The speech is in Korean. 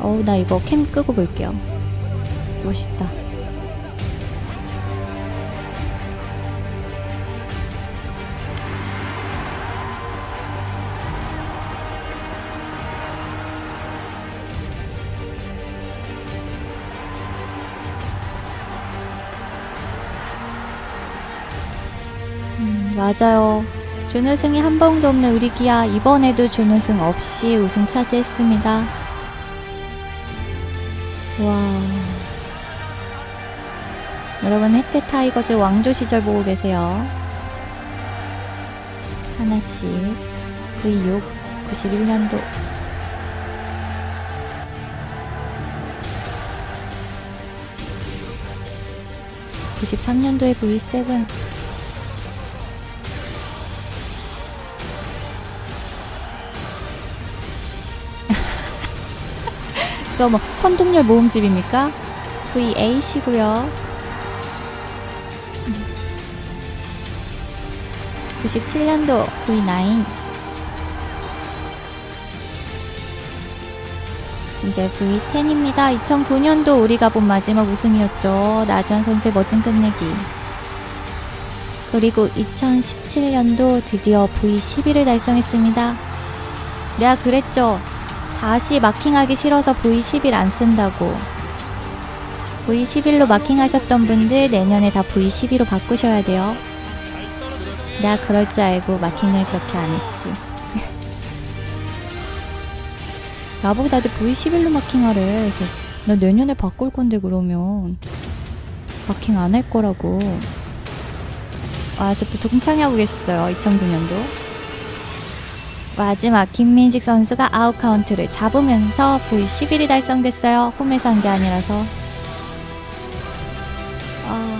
어우, 나 이거 캠 끄고 볼게요. 멋있다. 음, 맞아요. 준우승이 한 번도 없는 우리 기아 이번에도 준우승 없이 우승 차지했습니다. 와. 여러분 혜태 타이거즈 왕조 시절 보고 계세요. 하나씩 V6 91년도 (93년도에) V7 이거 뭐 선동열 모음집입니까? V8이고요. 97년도 V9 이제 V10입니다. 2009년도 우리가 본 마지막 우승이었죠. 나주환 선수의 멋진 끝내기. 그리고 2017년도 드디어 V11을 달성했습니다. 내가 그랬죠. 다시 마킹하기 싫어서 V11 안 쓴다고. V11로 마킹하셨던 분들 내년에 다 V12로 바꾸셔야 돼요. 내가 그럴 줄 알고 마킹을 그렇게 안 했지. 나보고 다들 V11로 마킹하래. 그래서 나 내년에 바꿀 건데 그러면 마킹 안 할 거라고. 아, 저도 동창회 하고 계셨어요. 2009년도. 마지막 김민식 선수가 아웃 카운트를 잡으면서 V11이 달성됐어요. 홈에서 한 게 아니라서. 어...